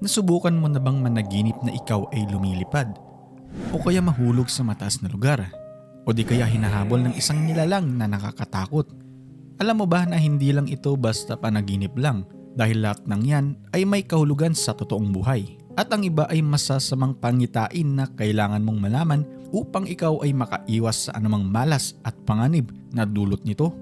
Nasubukan mo na bang managinip na ikaw ay lumilipad? O kaya mahulog sa mataas na lugar? O di kaya hinahabol ng isang nilalang na nakakatakot? Alam mo ba na hindi lang ito basta panaginip lang dahil lahat ng yan ay may kahulugan sa totoong buhay. At ang iba ay masasamang pangitain na kailangan mong malaman upang ikaw ay makaiwas sa anumang malas at panganib na dulot nito.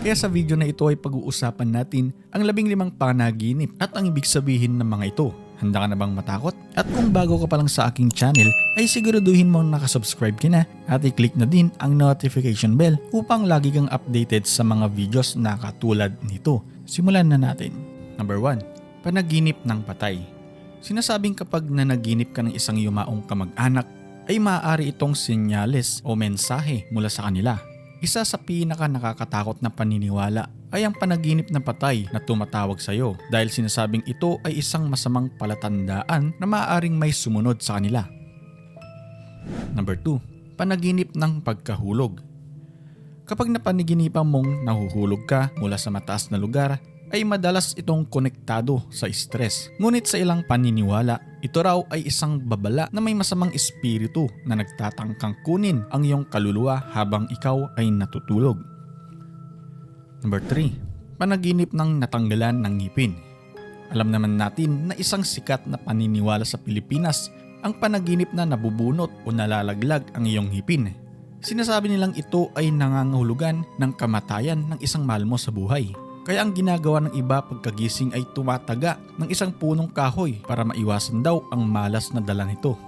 Kaya sa video na ito ay pag-uusapan natin ang labing limang panaginip at ang ibig sabihin ng mga ito. Handa ka na bang matakot? At kung bago ka pa lang sa aking channel, ay siguraduhin mong nakasubscribe ka na at i-click na din ang notification bell upang lagi kang updated sa mga videos na katulad nito. Simulan na natin. Number 1. Panaginip ng patay. Sinasabing kapag nanaginip ka ng isang yumaong kamag-anak, ay maaari itong senyales o mensahe mula sa kanila isa sa pinaka nakakatakot na paniniwala ay ang panaginip ng patay na tumatawag sa iyo dahil sinasabing ito ay isang masamang palatandaan na maaaring may sumunod sa kanila. Number 2. Panaginip ng pagkahulog. Kapag napaniginipan mong nahuhulog ka mula sa mataas na lugar, ay madalas itong konektado sa stress. Ngunit sa ilang paniniwala, ito raw ay isang babala na may masamang espiritu na nagtatangkang kunin ang iyong kaluluwa habang ikaw ay natutulog. Number 3. Panaginip ng natanggalan ng ngipin. Alam naman natin na isang sikat na paniniwala sa Pilipinas ang panaginip na nabubunot o nalalaglag ang iyong ngipin. Sinasabi nilang ito ay nangangahulugan ng kamatayan ng isang mahal mo sa buhay. Kaya ang ginagawa ng iba pagkagising ay tumataga ng isang punong kahoy para maiwasan daw ang malas na dala nito.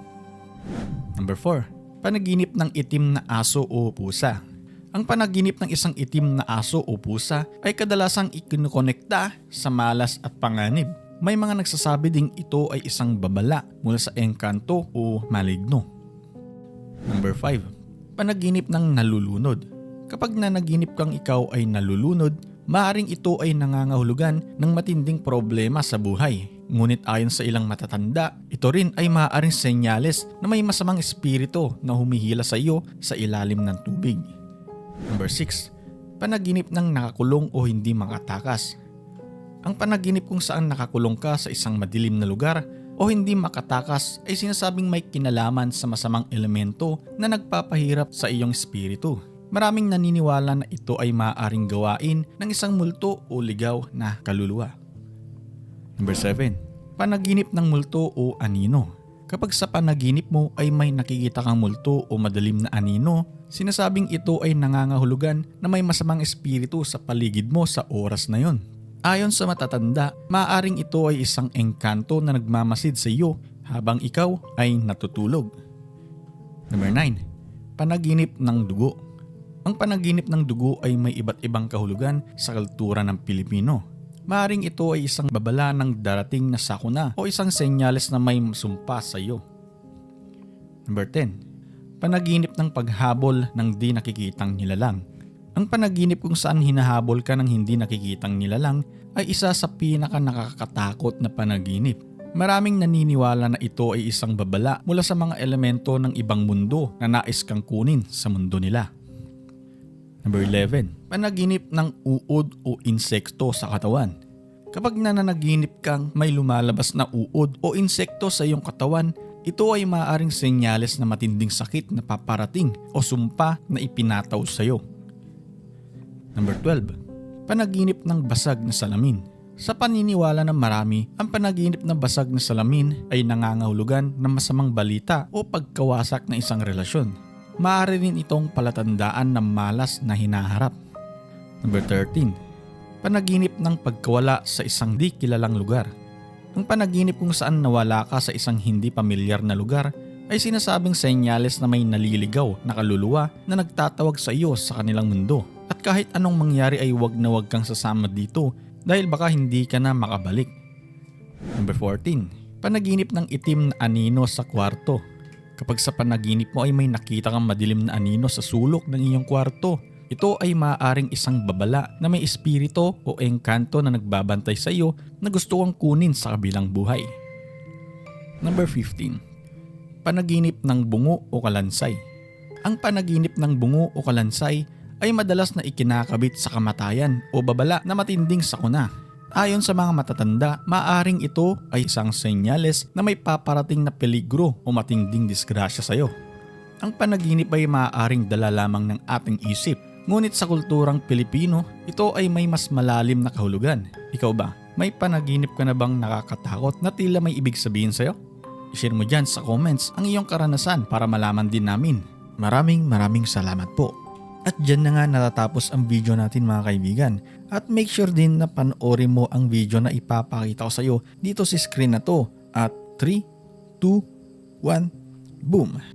Number 4. Panaginip ng itim na aso o pusa. Ang panaginip ng isang itim na aso o pusa ay kadalasang ikinukonekta sa malas at panganib. May mga nagsasabi ding ito ay isang babala mula sa engkanto o maligno. Number 5. Panaginip ng nalulunod. Kapag nanaginip kang ikaw ay nalulunod, maaring ito ay nangangahulugan ng matinding problema sa buhay. Ngunit ayon sa ilang matatanda, ito rin ay maaaring senyales na may masamang espiritu na humihila sa iyo sa ilalim ng tubig. Number 6. Panaginip ng nakakulong o hindi makatakas. Ang panaginip kung saan nakakulong ka sa isang madilim na lugar o hindi makatakas ay sinasabing may kinalaman sa masamang elemento na nagpapahirap sa iyong espiritu. Maraming naniniwala na ito ay maaaring gawain ng isang multo o ligaw na kaluluwa. Number 7. Panaginip ng multo o anino. Kapag sa panaginip mo ay may nakikita kang multo o madalim na anino, sinasabing ito ay nangangahulugan na may masamang espiritu sa paligid mo sa oras na yon. Ayon sa matatanda, maaaring ito ay isang engkanto na nagmamasid sa iyo habang ikaw ay natutulog. Number 9. Panaginip ng dugo. Ang panaginip ng dugo ay may iba't ibang kahulugan sa kultura ng Pilipino. Maaring ito ay isang babala ng darating na sakuna o isang senyales na may sumpa sa iyo. Number 10. Panaginip ng paghabol ng di nakikitang nilalang. Ang panaginip kung saan hinahabol ka ng hindi nakikitang nilalang ay isa sa pinaka nakakatakot na panaginip. Maraming naniniwala na ito ay isang babala mula sa mga elemento ng ibang mundo na nais kang kunin sa mundo nila. Number 11. Panaginip ng uod o insekto sa katawan. Kapag nananaginip kang may lumalabas na uod o insekto sa iyong katawan, ito ay maaaring senyales na matinding sakit na paparating o sumpa na ipinataw sa iyo. Number 12. Panaginip ng basag na salamin. Sa paniniwala ng marami, ang panaginip ng basag na salamin ay nangangahulugan ng masamang balita o pagkawasak ng isang relasyon. Maaari rin itong palatandaan ng malas na hinaharap. Number 13. Panaginip ng pagkawala sa isang di kilalang lugar. Ang panaginip kung saan nawala ka sa isang hindi pamilyar na lugar ay sinasabing senyales na may naliligaw na kaluluwa na nagtatawag sa iyo sa kanilang mundo. At kahit anong mangyari ay wag na wag kang sasama dito dahil baka hindi ka na makabalik. Number 14. Panaginip ng itim na anino sa kwarto. Kapag sa panaginip mo ay may nakita kang madilim na anino sa sulok ng iyong kwarto, ito ay maaaring isang babala na may espiritu o engkanto na nagbabantay sa iyo na gusto kang kunin sa kabilang buhay. Number 15. Panaginip ng bungo o kalansay. Ang panaginip ng bungo o kalansay ay madalas na ikinakabit sa kamatayan o babala na matinding sakuna. Ayon sa mga matatanda, maaring ito ay isang senyales na may paparating na peligro o matinding disgrasya sa iyo. Ang panaginip ay maaaring dala lamang ng ating isip, ngunit sa kulturang Pilipino, ito ay may mas malalim na kahulugan. Ikaw ba, may panaginip ka na bang nakakatakot na tila may ibig sabihin sa'yo? I-share mo dyan sa comments ang iyong karanasan para malaman din namin. Maraming maraming salamat po. At dyan na nga natatapos ang video natin mga kaibigan. At make sure din na panoorin mo ang video na ipapakita ko sa iyo dito sa screen na to. At 3, 2, 1, boom!